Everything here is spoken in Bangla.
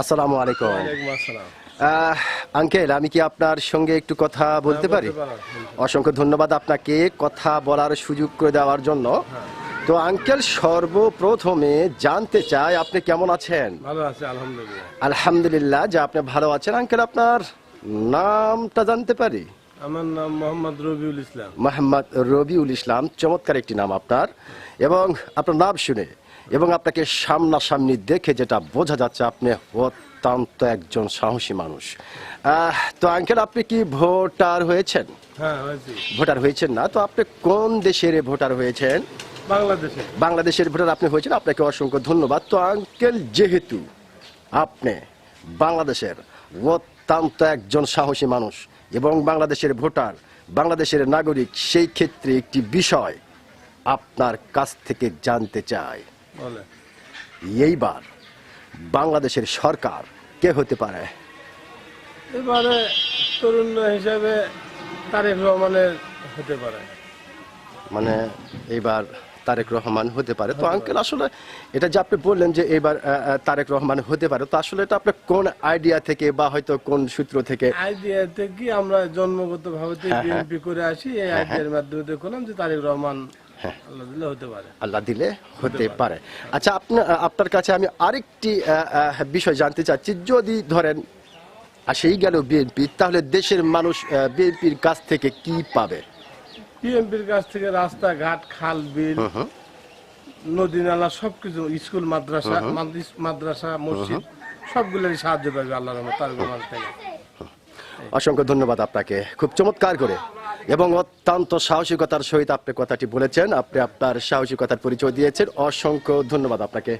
আসসালামু আলাইকুম। আঙ্কেল আমি কি আপনার সঙ্গে একটু কথা বলতে হ্যাঁ, পারি? অসংখ্য ধন্যবাদ আপনাকে কথা বলার সুযোগ করে দেওয়ার জন্য। তো আঙ্কেল সর্বপ্রথমে জানতে চাই আপনি কেমন আছেন? ভালো আছে আলহামদুলিল্লাহ। আলহামদুলিল্লাহ যে আপনি ভালো আছেন। আঙ্কেল আপনার নামটা জানতে পারি? আমার নাম মোহাম্মদ রবিউল ইসলাম। মোহাম্মদ রবিউল ইসলাম চমৎকার একটি নাম আপনার। এবং আপনার নাম শুনে এবং আপনাকে সামনাসামনি দেখে যেটা বোঝা যাচ্ছে আপনি অত্যন্ত একজন সাহসী মানুষ। তো আঙ্কেল আপনি কি ভোটার হয়েছেন? হ্যাঁ ভোটার হয়েছেন না তো আপনি কোন দেশের ভোটার হয়েছেন? বাংলাদেশে বাংলাদেশের ভোটার আপনি হয়েছেন আপনাকে অসংখ্য ধন্যবাদ। তো আঙ্কেল যেহেতু আপনি বাংলাদেশের অত্যন্ত একজন সাহসী মানুষ এবং বাংলাদেশের ভোটার বাংলাদেশের নাগরিক সেই ক্ষেত্রে একটি বিষয় আপনার কাছ থেকে জানতে চাই। বলে এইবার বাংলাদেশের সরকার কে হতে পারে? এবারে তরুণ হিসাবে তারেক রহমানের হতে পারে। মানে এইবার তারেক রহমান হতে পারে। তো আঙ্কেল আসলে এটা যে আপনি বললেন যে এবার তারেক রহমান হতে পারে তো আসলে এটা আপনার কোন আইডিয়া থেকে বা হয়তো কোন সূত্র থেকে? আইডিয়া থেকে আমরা জন্মগত ভাবে হ্যাঁ, বিএনপি করে আসি এই আইডিয়ার মাধ্যমে দেখলাম যে তারেক রহমান হ্যাঁ। আল্লাহ দিলে হতে পারে। আল্লাহ দিলে হতে পারে। আচ্ছা আপনার আপনার কাছে আমি আরেকটি বিষয় জানতে চাচ্ছি। যদি ধরেন আসেই গেল বিএনপি তাহলে দেশের মানুষ বিএনপির কাছ থেকে কি পাবে? বিএনপির কাছ থেকে রাস্তাঘাট খাল বিল নদী নালা সবকিছু স্কুল মাদ্রাসা মাদ্রিস- মাদ্রাসা মসজিদ সবগুলোরই সাহায্য পাবে আল্লাহ রহমান তারেক থেকে। অসংখ্য ধন্যবাদ আপনাকে। খুব চমৎকার করে। এবং অত্যন্ত সাহসিকতার সহিত আপনি কথাটি বলেছেন। আপনি আপনার সাহসিকতার পরিচয় দিয়েছেন। অসংখ্য ধন্যবাদ আপনাকে।